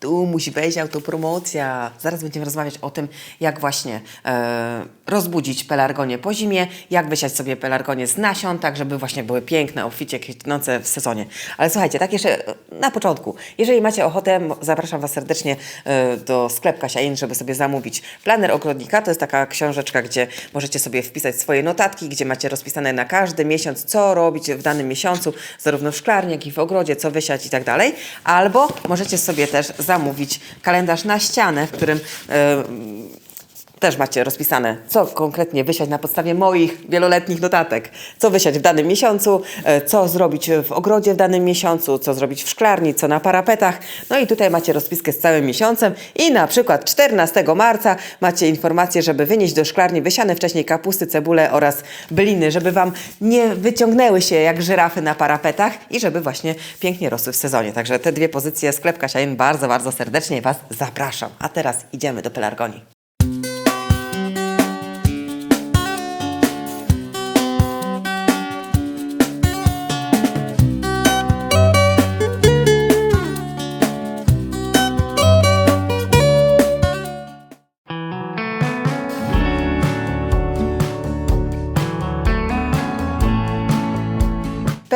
Tu musi wejść autopromocja. Zaraz będziemy rozmawiać o tym, jak właśnie e, rozbudzić pelargonię po zimie, jak wysiać sobie pelargonię z nasion, tak żeby właśnie były piękne, obficie kwitnące w sezonie. Ale słuchajcie, tak jeszcze na początku. Jeżeli macie ochotę, zapraszam Was serdecznie e, do sklepka Siain, żeby sobie zamówić planer ogrodnika. To jest taka książeczka, gdzie możecie sobie wpisać swoje notatki, gdzie macie rozpisane na każdy miesiąc, co robić w danym miesiącu, zarówno w szklarni, jak i w ogrodzie, co wysiać i tak dalej. Albo możecie sobie też zamówić kalendarz na ścianę, w którym e, też macie rozpisane, co konkretnie wysiać na podstawie moich wieloletnich notatek. Co wysiać w danym miesiącu, e, co zrobić w ogrodzie w danym miesiącu, co zrobić w szklarni, co na parapetach. No i tutaj macie rozpiskę z całym miesiącem i na przykład 14 marca macie informację, żeby wynieść do szklarni wysiane wcześniej kapusty, cebule oraz byliny, żeby Wam nie wyciągnęły się jak żyrafy na parapetach i żeby właśnie pięknie rosły w sezonie. Także te dwie pozycje sklep Kasiain bardzo, bardzo serdecznie Was zapraszam. A teraz idziemy do pelargonii.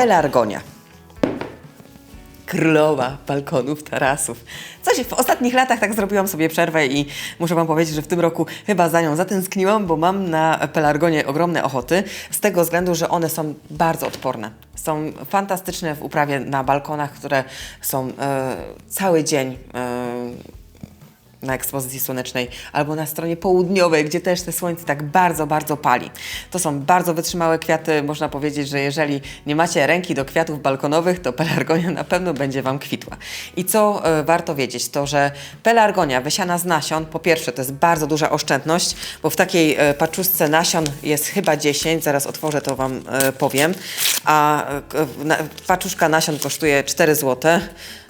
Pelargonia. Królowa balkonów, tarasów. Coś w ostatnich latach tak zrobiłam sobie przerwę i muszę Wam powiedzieć, że w tym roku chyba za nią zatęskniłam, bo mam na pelargonie ogromne ochoty, z tego względu, że one są bardzo odporne. Są fantastyczne w uprawie na balkonach, które są e, cały dzień e, na ekspozycji słonecznej albo na stronie południowej, gdzie też te słońce tak bardzo, bardzo pali. To są bardzo wytrzymałe kwiaty. Można powiedzieć, że jeżeli nie macie ręki do kwiatów balkonowych, to pelargonia na pewno będzie Wam kwitła. I co e, warto wiedzieć, to że pelargonia wysiana z nasion, po pierwsze to jest bardzo duża oszczędność, bo w takiej e, paczuszce nasion jest chyba 10, zaraz otworzę to Wam e, powiem, a k- na, paczuszka nasion kosztuje 4 złote.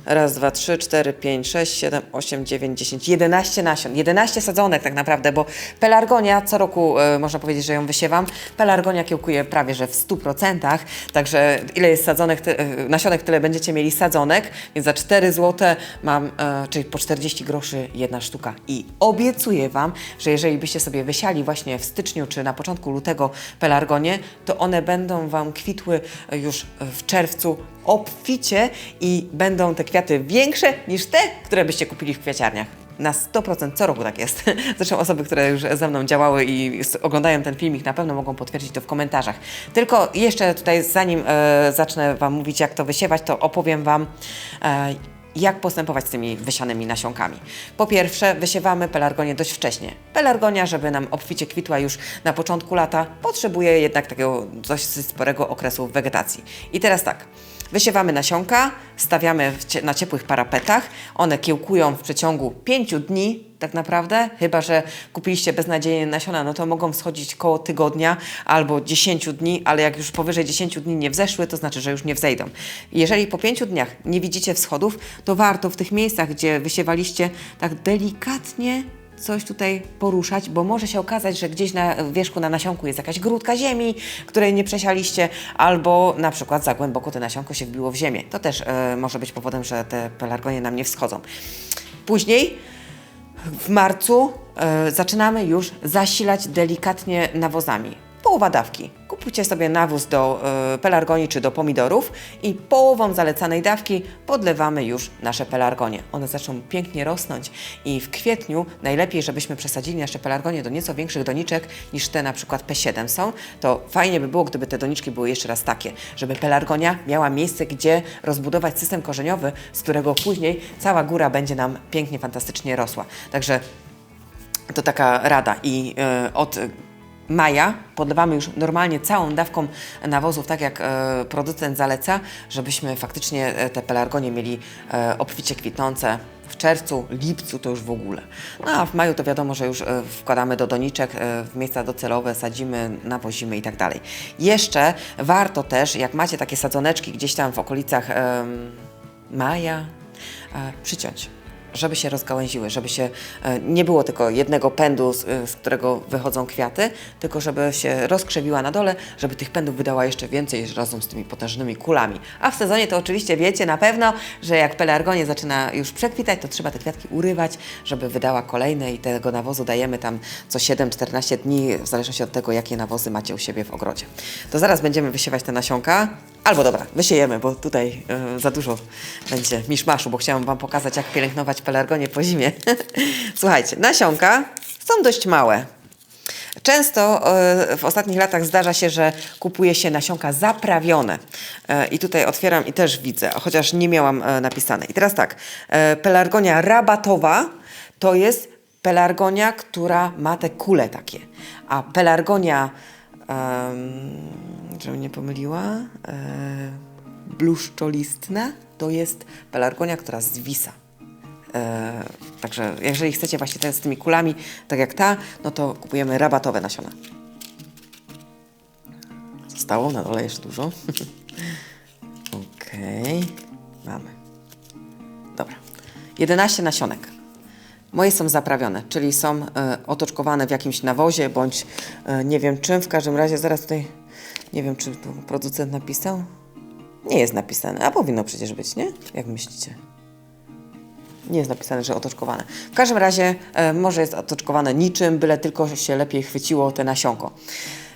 Raz, dwa, trzy, cztery, pięć, sześć, siedem, osiem, dziewięć, dziesięć, jedenaście nasion. Jedenaście sadzonek tak naprawdę, bo pelargonia, co roku e, można powiedzieć, że ją wysiewam. Pelargonia kiełkuje prawie, że w 100%, także ile jest sadzonek, ty, e, nasionek, tyle będziecie mieli sadzonek, więc za 4 zł mam, e, czyli po 40 groszy jedna sztuka. I obiecuję Wam, że jeżeli byście sobie wysiali właśnie w styczniu czy na początku lutego pelargonie, to one będą Wam kwitły już w czerwcu obficie i będą te kwiaty większe niż te, które byście kupili w kwiaciarniach. Na 100% co roku tak jest. Zresztą osoby, które już ze mną działały i oglądają ten filmik, na pewno mogą potwierdzić to w komentarzach. Tylko jeszcze tutaj, zanim e, zacznę Wam mówić, jak to wysiewać, to opowiem Wam, e, jak postępować z tymi wysianymi nasionkami. Po pierwsze, wysiewamy pelargonię dość wcześnie. Pelargonia, żeby nam obficie kwitła już na początku lata, potrzebuje jednak takiego dość sporego okresu wegetacji. I teraz tak, wysiewamy nasionka, stawiamy na ciepłych parapetach, one kiełkują w przeciągu 5 dni, tak naprawdę, chyba że kupiliście beznadziejnie nasiona, no to mogą wschodzić koło tygodnia albo 10 dni, ale jak już powyżej 10 dni nie wzeszły, to znaczy, że już nie wzejdą. Jeżeli po 5 dniach nie widzicie wschodów, to warto w tych miejscach, gdzie wysiewaliście, tak delikatnie coś tutaj poruszać, bo może się okazać, że gdzieś na wierzchu na nasionku jest jakaś grudka ziemi, której nie przesialiście, albo na przykład za głęboko te nasionko się wbiło w ziemię. To też e, może być powodem, że te pelargonie nam nie wschodzą. Później w marcu e, zaczynamy już zasilać delikatnie nawozami. Połowa dawki. Kupujcie sobie nawóz do e, pelargonii czy do pomidorów i połową zalecanej dawki podlewamy już nasze pelargonie. One zaczną pięknie rosnąć i w kwietniu najlepiej, żebyśmy przesadzili nasze pelargonie do nieco większych doniczek niż te na przykład P7 są. To fajnie by było, gdyby te doniczki były jeszcze raz takie, żeby pelargonia miała miejsce, gdzie rozbudować system korzeniowy, z którego później cała góra będzie nam pięknie, fantastycznie rosła. Także to taka rada i e, od maja podlewamy już normalnie całą dawką nawozów, tak jak e, producent zaleca, żebyśmy faktycznie e, te pelargonie mieli e, obficie kwitnące. W czerwcu, lipcu to już w ogóle. No a w maju to wiadomo, że już wkładamy do doniczek w miejsca docelowe, sadzimy, nawozimy i tak dalej. Jeszcze warto też, jak macie takie sadzoneczki gdzieś tam w okolicach maja, przyciąć żeby się rozgałęziły, żeby się e, nie było tylko jednego pędu, e, z którego wychodzą kwiaty, tylko żeby się rozkrzewiła na dole, żeby tych pędów wydała jeszcze więcej razem z tymi potężnymi kulami. A w sezonie to oczywiście wiecie na pewno, że jak pelargonie zaczyna już przekwitać, to trzeba te kwiatki urywać, żeby wydała kolejne i tego nawozu dajemy tam co 7-14 dni, w zależności od tego, jakie nawozy macie u siebie w ogrodzie. To zaraz będziemy wysiewać te nasionka. Albo dobra, wysiejemy, bo tutaj e, za dużo będzie miszmaszu, bo chciałam Wam pokazać, jak pielęgnować pelargonie po zimie. Słuchajcie, nasionka są dość małe. Często e, w ostatnich latach zdarza się, że kupuje się nasionka zaprawione. E, I tutaj otwieram i też widzę, chociaż nie miałam napisane. I teraz tak, pelargonia rabatowa to jest pelargonia, która ma te kule takie. A pelargonia, um, żebym nie pomyliła, e, bluszczolistna to jest pelargonia, która zwisa. E, także jeżeli chcecie właśnie te z tymi kulami, tak jak ta, no to kupujemy rabatowe nasiona. Zostało na dole jeszcze dużo. Okej, mamy. Dobra. 11 nasionek. Moje są zaprawione, czyli są e, otoczkowane w jakimś nawozie bądź e, nie wiem czym. W każdym razie zaraz tutaj nie wiem, czy producent napisał. Nie jest napisane, a powinno przecież być, nie? Jak myślicie? Nie jest napisane, że otoczkowane. W każdym razie e, może jest otoczkowane niczym, byle tylko się lepiej chwyciło te nasionko.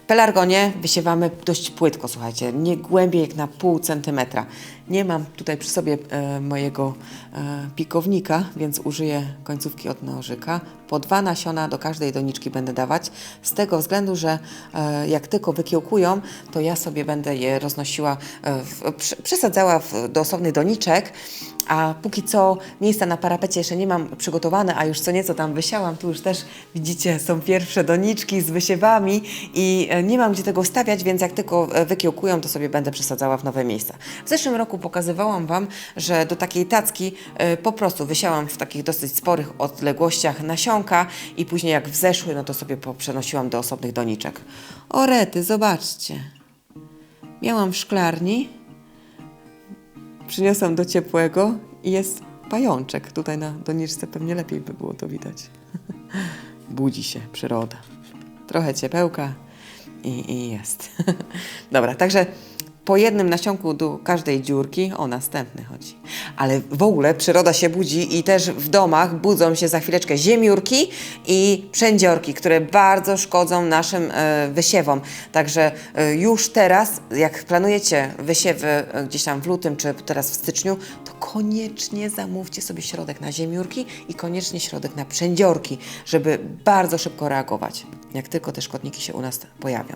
Pelargonie wysiewamy dość płytko, słuchajcie, nie głębiej jak na pół centymetra. Nie mam tutaj przy sobie e, mojego e, pikownika, więc użyję końcówki od nożyka. Po dwa nasiona do każdej doniczki będę dawać, z tego względu, że e, jak tylko wykiełkują, to ja sobie będę je roznosiła, e, w, przesadzała w, do osobnych doniczek, a póki co miejsca na parapecie jeszcze nie mam przygotowane, a już co nieco tam wysiałam. Tu już też widzicie, są pierwsze doniczki z wysiewami i e, nie mam gdzie tego stawiać, więc jak tylko e, wykiełkują, to sobie będę przesadzała w nowe miejsca. W zeszłym roku pokazywałam Wam, że do takiej tacki e, po prostu wysiałam w takich dosyć sporych odległościach nasionka i później jak wzeszły, no to sobie przenosiłam do osobnych doniczek. O rety, zobaczcie. Miałam w szklarni przyniosłam do ciepłego i jest pajączek. Tutaj na doniczce pewnie lepiej by było to widać. Budzi się przyroda. Trochę ciepełka i, i jest. Dobra, także po jednym nasionku do każdej dziurki, o następny chodzi. Ale w ogóle przyroda się budzi i też w domach budzą się za chwileczkę ziemiórki i przędziorki, które bardzo szkodzą naszym e, wysiewom. Także e, już teraz, jak planujecie wysiewy e, gdzieś tam w lutym czy teraz w styczniu, to koniecznie zamówcie sobie środek na ziemiórki i koniecznie środek na przędziorki, żeby bardzo szybko reagować, jak tylko te szkodniki się u nas pojawią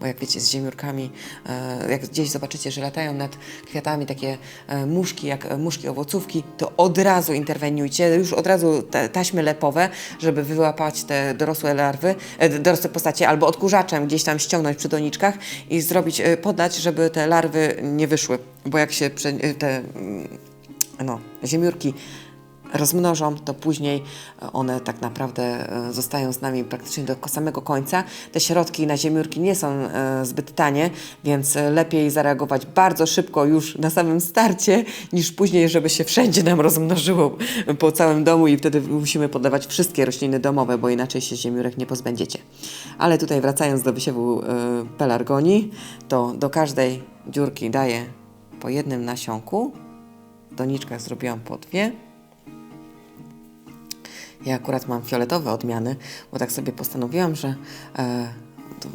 bo jak wiecie, z ziemiórkami, e, jak gdzieś zobaczycie, że latają nad kwiatami takie e, muszki, jak e, muszki owocówki, to od razu interweniujcie, już od razu taśmy lepowe, żeby wyłapać te dorosłe larwy, dorosłe postacie, albo odkurzaczem gdzieś tam ściągnąć przy doniczkach i zrobić, podać, żeby te larwy nie wyszły, bo jak się te mm, no, ziemiórki rozmnożą, to później one tak naprawdę e, zostają z nami praktycznie do samego końca. Te środki na ziemiórki nie są e, zbyt tanie, więc lepiej zareagować bardzo szybko już na samym starcie, niż później, żeby się wszędzie nam rozmnożyło po całym domu i wtedy musimy podawać wszystkie rośliny domowe, bo inaczej się ziemiórek nie pozbędziecie. Ale tutaj wracając do wysiewu e, pelargonii, to do każdej dziurki daję po jednym nasionku. Doniczkach zrobiłam po dwie. Ja akurat mam fioletowe odmiany, bo tak sobie postanowiłam, że e, do,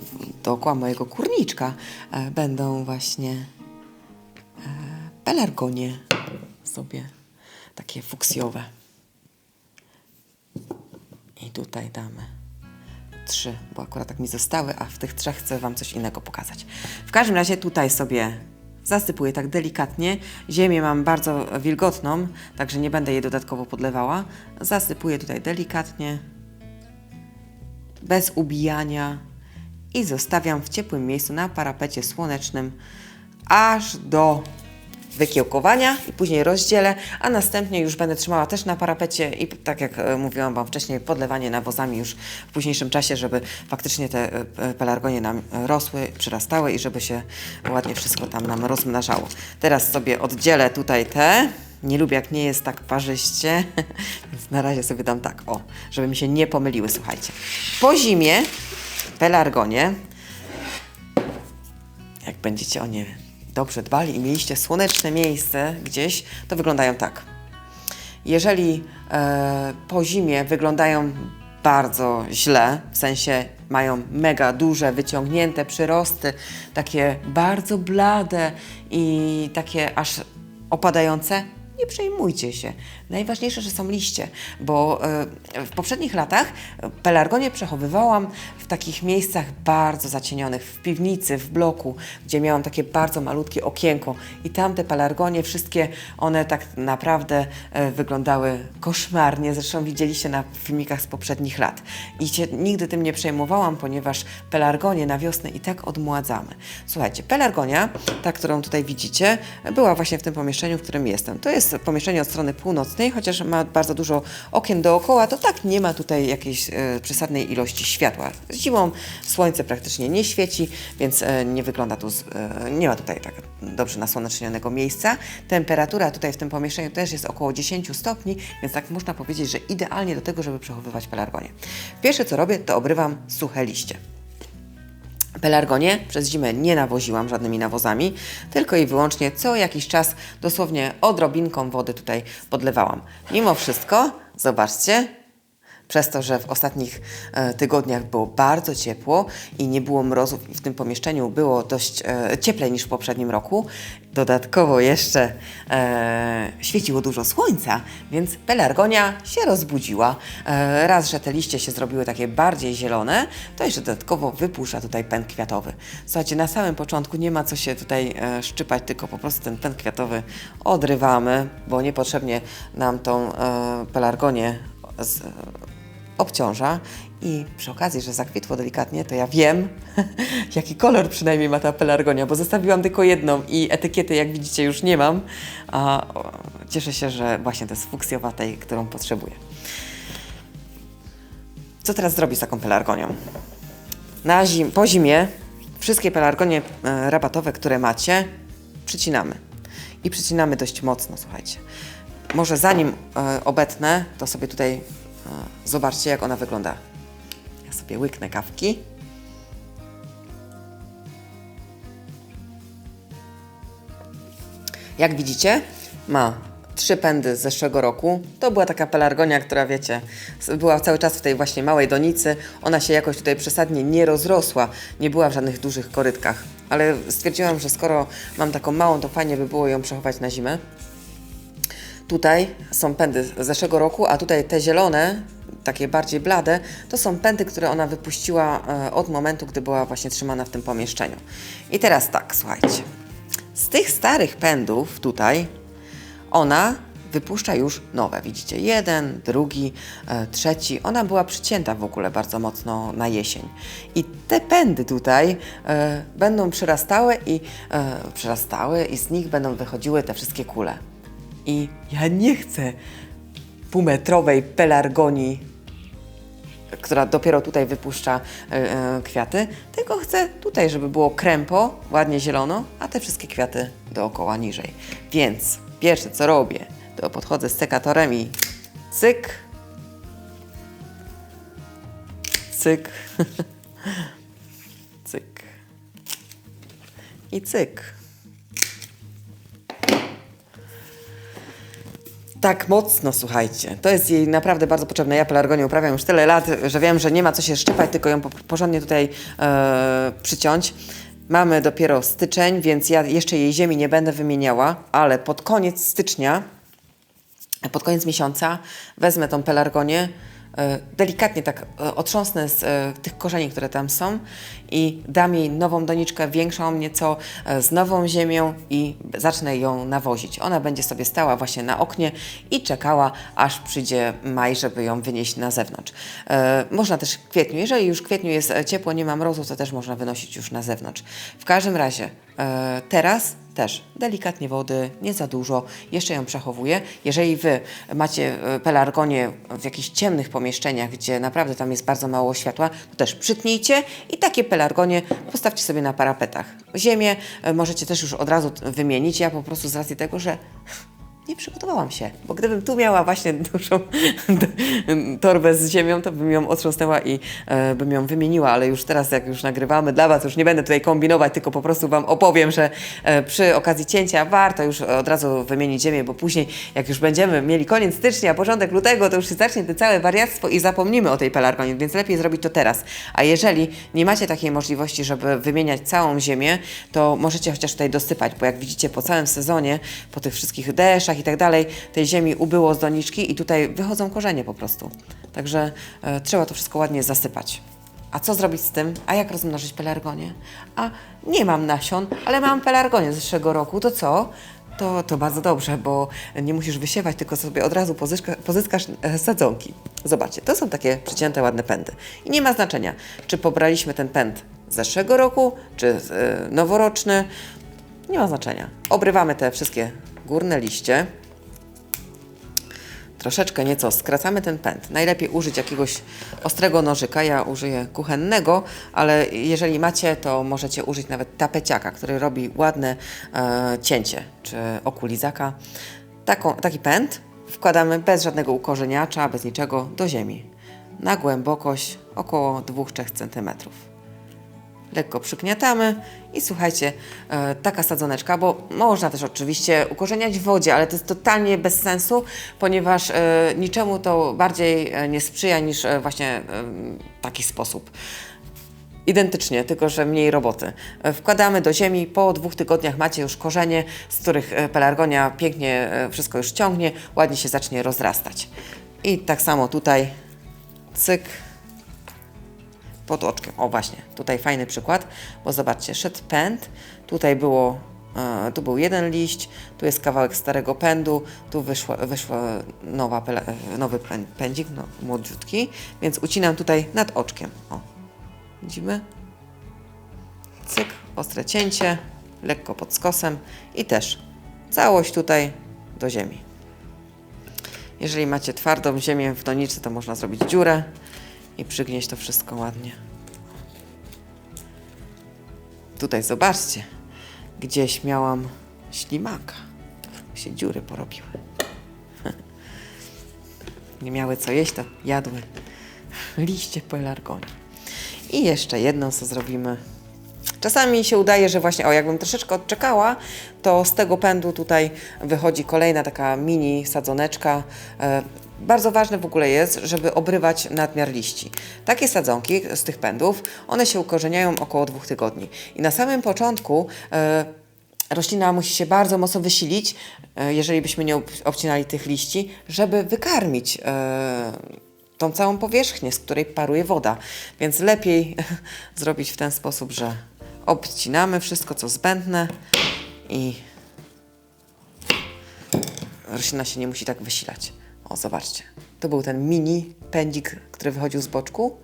dookoła mojego kurniczka e, będą właśnie e, pelargonie sobie takie fuksjowe. I tutaj damy trzy, bo akurat tak mi zostały, a w tych trzech chcę Wam coś innego pokazać. W każdym razie tutaj sobie Zasypuję tak delikatnie. Ziemię mam bardzo wilgotną, także nie będę jej dodatkowo podlewała. Zasypuję tutaj delikatnie, bez ubijania i zostawiam w ciepłym miejscu na parapecie słonecznym aż do wykiełkowania i później rozdzielę, a następnie już będę trzymała też na parapecie i tak jak e, mówiłam Wam wcześniej, podlewanie nawozami już w późniejszym czasie, żeby faktycznie te e, e, pelargonie nam rosły, przyrastały i żeby się ładnie wszystko tam nam rozmnażało. Teraz sobie oddzielę tutaj te Nie lubię, jak nie jest tak parzyście, więc na razie sobie dam tak, o, żeby mi się nie pomyliły, słuchajcie. Po zimie pelargonie, jak będziecie o nie dobrze dbali i mieliście słoneczne miejsce gdzieś, to wyglądają tak. Jeżeli e, po zimie wyglądają bardzo źle, w sensie mają mega duże, wyciągnięte przyrosty, takie bardzo blade i takie aż opadające, nie przejmujcie się. Najważniejsze, że są liście, bo e, w poprzednich latach pelargonię przechowywałam w takich miejscach bardzo zacienionych, w piwnicy, w bloku, gdzie miałam takie bardzo malutkie okienko i tam te pelargonie, wszystkie one tak naprawdę e, wyglądały koszmarnie, zresztą widzieliście na filmikach z poprzednich lat. I się nigdy tym nie przejmowałam, ponieważ pelargonię na wiosnę i tak odmładzamy. Słuchajcie, pelargonia, ta, którą tutaj widzicie, była właśnie w tym pomieszczeniu, w którym jestem. To jest pomieszczenie od strony północnej, chociaż ma bardzo dużo okien dookoła, to tak nie ma tutaj jakiejś e, przesadnej ilości światła. Zimą słońce praktycznie nie świeci, więc e, nie wygląda tu, e, nie ma tutaj tak dobrze nasłonecznionego miejsca. Temperatura tutaj w tym pomieszczeniu też jest około 10 stopni, więc tak można powiedzieć, że idealnie do tego, żeby przechowywać pelargonię. Pierwsze co robię, to obrywam suche liście. Pelargonię przez zimę nie nawoziłam żadnymi nawozami, tylko i wyłącznie co jakiś czas, dosłownie odrobinką wody tutaj podlewałam. Mimo wszystko, zobaczcie, przez to, że w ostatnich e, tygodniach było bardzo ciepło i nie było mrozów i w tym pomieszczeniu było dość e, cieplej niż w poprzednim roku, dodatkowo jeszcze e, świeciło dużo słońca, więc pelargonia się rozbudziła. E, raz, że te liście się zrobiły takie bardziej zielone, to jeszcze dodatkowo wypuszcza tutaj pęd kwiatowy. Słuchajcie, na samym początku nie ma co się tutaj e, szczypać, tylko po prostu ten pęd kwiatowy odrywamy, bo niepotrzebnie nam tą e, pelargonię z, obciąża i przy okazji, że zakwitło delikatnie, to ja wiem, jaki kolor przynajmniej ma ta pelargonia, bo zostawiłam tylko jedną i etykiety, jak widzicie, już nie mam, a cieszę się, że właśnie to jest fuksjowa tej, którą potrzebuję. Co teraz zrobić z taką pelargonią? Na zim, po zimie wszystkie pelargonie e, rabatowe, które macie, przycinamy. I przycinamy dość mocno, słuchajcie. Może zanim e, obetnę, to sobie tutaj zobaczcie, jak ona wygląda. Ja sobie łyknę kawki. Jak widzicie, ma trzy pędy z zeszłego roku. To była taka pelargonia, która wiecie, była cały czas w tej właśnie małej donicy. Ona się jakoś tutaj przesadnie nie rozrosła, nie była w żadnych dużych korytkach. Ale stwierdziłam, że skoro mam taką małą, to fajnie by było ją przechować na zimę. Tutaj są pędy z zeszłego roku, a tutaj te zielone, takie bardziej blade, to są pędy, które ona wypuściła e, od momentu, gdy była właśnie trzymana w tym pomieszczeniu. I teraz tak, słuchajcie. Z tych starych pędów tutaj ona wypuszcza już nowe. Widzicie, jeden, drugi, e, trzeci. Ona była przycięta w ogóle bardzo mocno na jesień. I te pędy tutaj e, będą przyrastały i przyrastały i z nich będą wychodziły te wszystkie kule. I ja nie chcę półmetrowej pelargonii, która dopiero tutaj wypuszcza e, e, kwiaty, tylko chcę tutaj, żeby było krępo, ładnie zielono, a te wszystkie kwiaty dookoła niżej. Więc pierwsze co robię, to podchodzę z sekatorem i cyk, cyk, cyk i cyk. Tak mocno, słuchajcie. To jest jej naprawdę bardzo potrzebne. Ja pelargonię uprawiam już tyle lat, że wiem, że nie ma co się szczypać, tylko ją po- porządnie tutaj e, przyciąć. Mamy dopiero styczeń, więc ja jeszcze jej ziemi nie będę wymieniała, ale pod koniec stycznia, pod koniec miesiąca wezmę tą pelargonię, delikatnie tak e, otrząsnę z e, tych korzeni, które tam są i dam jej nową doniczkę, większą nieco, e, z nową ziemią i zacznę ją nawozić. Ona będzie sobie stała właśnie na oknie i czekała, aż przyjdzie maj, żeby ją wynieść na zewnątrz. E, można też w kwietniu. Jeżeli już w kwietniu jest e, ciepło, nie ma mrozu, to też można wynosić już na zewnątrz. W każdym razie e, teraz też delikatnie wody, nie za dużo, jeszcze ją przechowuję. Jeżeli Wy macie e, pelargonię w jakichś ciemnych pomieszczeniach, gdzie naprawdę tam jest bardzo mało światła, to też przytnijcie i takie pelargonie postawcie sobie na parapetach. Ziemię e, możecie też już od razu wymienić. Ja po prostu z racji tego, że nie przygotowałam się, bo gdybym tu miała właśnie dużą torbę z ziemią, to bym ją otrząsnęła i e, bym ją wymieniła, ale już teraz, jak już nagrywamy dla Was, już nie będę tutaj kombinować, tylko po prostu Wam opowiem, że e, przy okazji cięcia warto już od razu wymienić ziemię, bo później, jak już będziemy mieli koniec stycznia, początek lutego, to już się zacznie to całe wariactwo i zapomnimy o tej pelargonie, więc lepiej zrobić to teraz. A jeżeli nie macie takiej możliwości, żeby wymieniać całą ziemię, to możecie chociaż tutaj dosypać, bo jak widzicie po całym sezonie, po tych wszystkich deszczach i tak dalej, tej ziemi ubyło z doniczki i tutaj wychodzą korzenie po prostu. Także e, trzeba to wszystko ładnie zasypać. A co zrobić z tym? A jak rozmnożyć pelargonię? A nie mam nasion, ale mam pelargonię z zeszłego roku, to co? To, to bardzo dobrze, bo nie musisz wysiewać, tylko sobie od razu pozyska, pozyskasz e, sadzonki. Zobaczcie, to są takie przycięte ładne pędy. I nie ma znaczenia, czy pobraliśmy ten pęd z zeszłego roku, czy e, noworoczny. Nie ma znaczenia. Obrywamy te wszystkie górne liście. Troszeczkę nieco skracamy ten pęd. Najlepiej użyć jakiegoś ostrego nożyka. Ja użyję kuchennego, ale jeżeli macie, to możecie użyć nawet tapeciaka, który robi ładne e, cięcie, czy okulizaka. Taką, taki pęd wkładamy bez żadnego ukorzeniacza, bez niczego do ziemi. Na głębokość około 2-3 cm lekko przygniatamy i słuchajcie, e, taka sadzoneczka, bo można też oczywiście ukorzeniać w wodzie, ale to jest totalnie bez sensu, ponieważ e, niczemu to bardziej e, nie sprzyja niż właśnie taki sposób. Identycznie, tylko że mniej roboty. Wkładamy do ziemi, po dwóch tygodniach macie już korzenie, z których pelargonia pięknie wszystko już ciągnie, ładnie się zacznie rozrastać. I tak samo tutaj, cyk, pod oczkiem. O właśnie, tutaj fajny przykład, bo zobaczcie, szedł pęd, tutaj było, e, tu był jeden liść, tu jest kawałek starego pędu, tu wyszła, wyszła nowa, nowy pę- pędzik, no, młodziutki, więc ucinam tutaj nad oczkiem. O, widzimy? Cyk, ostre cięcie, lekko pod skosem i też całość tutaj do ziemi. Jeżeli macie twardą ziemię w donicy, to można zrobić dziurę i przygnieść to wszystko ładnie. Tutaj zobaczcie, gdzieś miałam ślimaka. Się dziury porobiły. Nie miały co jeść, to jadły liście pelargonii. I jeszcze jedną, co zrobimy. Czasami się udaje, że właśnie, o jakbym troszeczkę odczekała, to z tego pędu tutaj wychodzi kolejna taka mini sadzoneczka. Bardzo ważne w ogóle jest, żeby obrywać nadmiar liści. Takie sadzonki z tych pędów, one się ukorzeniają około dwóch tygodni. I na samym początku e, roślina musi się bardzo mocno wysilić, e, jeżeli byśmy nie ob- obcinali tych liści, żeby wykarmić e, tą całą powierzchnię, z której paruje woda. Więc lepiej zrobić w ten sposób, że obcinamy wszystko, co zbędne i roślina się nie musi tak wysilać. O, zobaczcie. To był ten mini pędzik, który wychodził z boczku.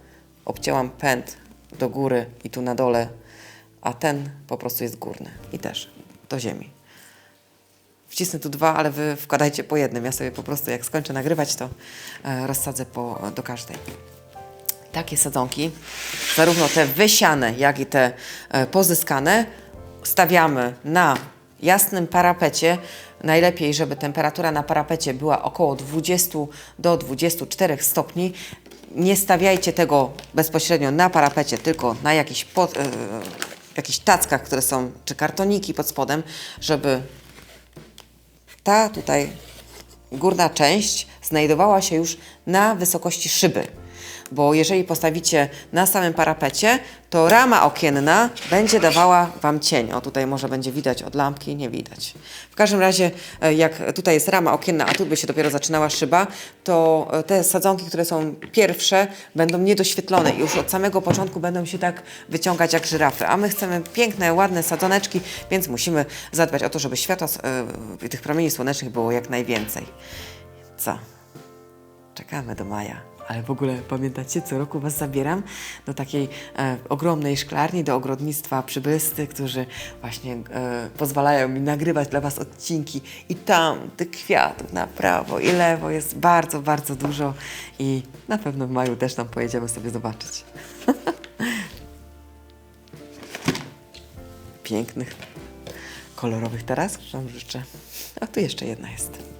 Obcięłam pęd do góry i tu na dole, a ten po prostu jest górny i też do ziemi. Wcisnę tu dwa, ale wy wkładajcie po jednym. Ja sobie po prostu, jak skończę nagrywać, to e, rozsadzę po, do każdej. Takie sadzonki, zarówno te wysiane, jak i te e, pozyskane, stawiamy na jasnym parapecie. Najlepiej, żeby temperatura na parapecie była około 20 do 24 stopni. Nie stawiajcie tego bezpośrednio na parapecie, tylko na jakichś, pod, e, jakichś tackach, które są, czy kartoniki pod spodem, żeby ta tutaj górna część znajdowała się już na wysokości szyby. Bo jeżeli postawicie na samym parapecie, to rama okienna będzie dawała Wam cień. O, tutaj może będzie widać od lampki, nie widać. W każdym razie, e, jak tutaj jest rama okienna, a tu by się dopiero zaczynała szyba, to e, te sadzonki, które są pierwsze, będą niedoświetlone i już od samego początku będą się tak wyciągać jak żyrafy. A my chcemy piękne, ładne sadzoneczki, więc musimy zadbać o to, żeby światła, e, tych promieni słonecznych było jak najwięcej. Co? Czekamy do maja. Ale w ogóle pamiętacie, co roku Was zabieram do takiej e, ogromnej szklarni, do ogrodnictwa przybysty, którzy właśnie e, pozwalają mi nagrywać dla Was odcinki. I tam tych kwiatów na prawo i lewo jest bardzo, bardzo dużo. I na pewno w maju też tam pojedziemy sobie zobaczyć. Pięknych, kolorowych Wam życzę. A tu jeszcze jedna jest.